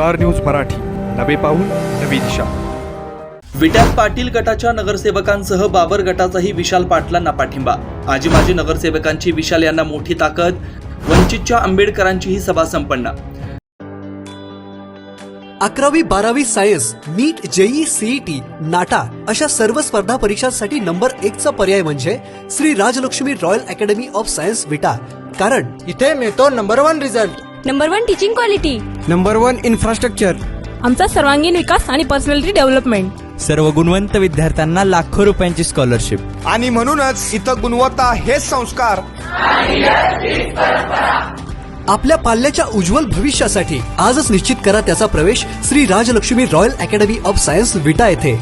Star news Marathi. नवे पाऊल नवी दिशा. विट्यात पाटील गटाच्या नगरसेवकांसह बाबर गटाचाही विशाल पाटलांना पाठिंबा. आजी माजी नगरसेवकांची विशाल यांना मोठी ताकद वंचितच्या आंबेडकरांचीही सभा संपन्न. अकरावी बारावी science NEET JEE CET NATA अशा सर्व स्पर्धा परीक्षांसाठी नंबर एक चा पर्याय म्हणजे Shri Rajlakshmi royal academy of science Vita. कारण इथे मिळतो number one result. Number one teaching quality. Number one infrastructure आमचा सर्वांगीण विकास आणि पर्सनॅलिटी डेव्हलपमेंट सर्व गुणवंत विद्यार्थ्यांना लाखो रुपयांची स्कॉलरशिप आणि म्हणूनच इथं गुणवत्ता हेच संस्कार. आपल्या पाल्याच्या उज्ज्वल भविष्यासाठी आजच निश्चित करा त्याचा प्रवेश Shri Rajlakshmi royal academy of science Vita येथे.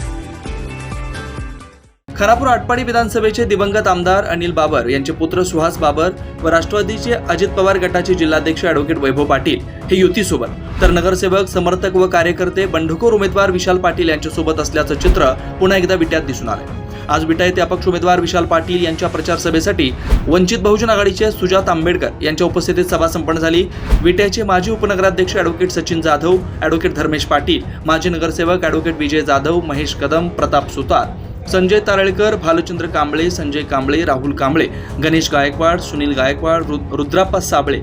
खरापूर आटपाडी विधानसभेचे दिवंगत आमदार अनिल बाबर यांचे पुत्र सुहास बाबर व राष्ट्रवादीचे अजित पवार गटाचे जिल्हाध्यक्ष अॅडव्होकेट वैभव पाटील हे युतीसोबत. तर नगरसेवक समर्थक व कार्यकर्ते बंडखोर उमेदवार विशाल पाटील यांच्यासोबत असल्याचं चित्र पुन्हा एकदा विट्यात दिसून आलं आज विटा येथे अपक्ष उमेदवार विशाल पाटील यांच्या प्रचार सभेसाठी वंचित बहुजन आघाडीचे सुजात आंबेडकर यांच्या उपस्थितीत सभा संपन्न झाली. विट्याचे माजी उपनगराध्यक्ष अॅडव्होकेट सचिन जाधव अॅडव्होकेट धर्मेश पाटील माजी नगरसेवक अॅडव्होकेट विजय जाधव महेश कदम प्रताप सुतार संजय तारळकर भालचंद्र कांबळे संजय कांबळे राहुल कांबळे गणेश गायकवाड सुनील गायकवाड रु रुद्राप्पा साबळे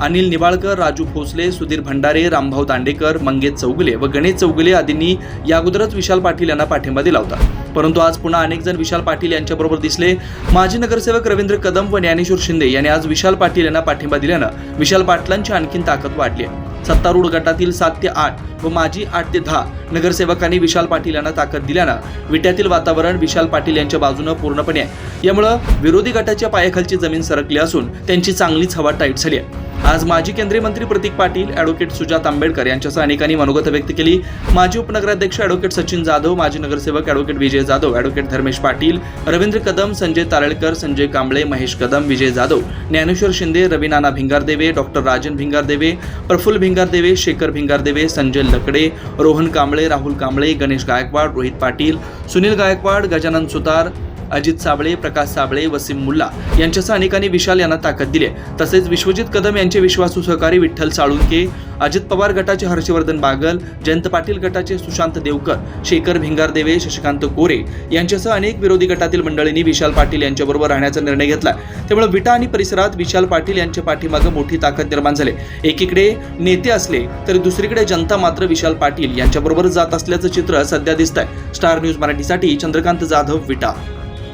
अनिल निवाळकर राजू भोसले सुधीर भंडारे रामभाऊ दांडेकर मंगेश चौगुले व गणेश चौगुले आदींनी या अगोदरच विशाल पाटील यांना पाठिंबा दिला होता. परंतु आज पुन्हा अनेक जण विशाल पाटील यांच्याबरोबर दिसले. माजी नगरसेवक रवींद्र कदम व ज्ञानेश्वर शिंदे यांनी आज विशाल पाटील यांना पाठिंबा दिल्यानं विशाल पाटलांची आणखीन ताकद वाढली आहे. सत्तारूढ गटातील सात ते आठ व माजी आठ ते दहा नगरसेवकांनी विशाल पाटील यांना ताकद दिल्यानं विट्यातील वातावरण विशाल पाटील यांच्या बाजूनं पूर्णपणे आहे. यामुळं विरोधी गटाच्या पायाखालची जमीन सरकली असून त्यांची चांगलीच हवा टाईट झाली आहे. आज माजी केंद्रीय मंत्री प्रतीक पाटील अॅडव्होकेट सुजात आंबेडकर यांच्यासह अनेकांनी मनोगत व्यक्त केली. माजी उपनगराध्यक्ष अॅडव्होकेट सचिन जाधव माजी नगरसेवक advocate Vijay Jadhav advocate Dharmesh Patil Ravindra Kadam Sanjay Taralkar Sanjay Kamble Mahesh Kadam Vijay Jadhav Dnyaneshwar Shinde Ravinana Bhingardeve doctor Rajan Bhingardeve Praful Bhingardeve Shekhar Bhingardeve Sanjay Lakade Rohan Kamble Rahul Kamble Ganesh Gaikwad Rohit Patil Sunil Gaikwad Gajanan Sutar Ajit Sable Prakash Sable Wasim Mulla यांच्यासह अनेकांनी विशाल यांना ताकद दिली आहे. तसेच विश्वजित कदम यांचे विश्वासू सहकारी विठ्ठल साळुंके अजित पवार गटाचे हर्षवर्धन बागल जयंत पाटील गटाचे सुशांत देवकर शेखर भिंगारदेवे शशिकांत कोरे यांच्यासह अनेक विरोधी गटातील मंडळींनी विशाल पाटील यांच्याबरोबर राहण्याचा निर्णय घेतला त्यामुळे विटा आणि परिसरात विशाल पाटील यांच्या पाठीमागं मोठी ताकद निर्माण झाली. एकीकडे नेते असले तरी दुसरीकडे जनता मात्र विशाल पाटील यांच्याबरोबर जात असल्याचं चित्र सध्या दिसत आहे स्टार न्यूज मराठीसाठी चंद्रकांत जाधव विटा.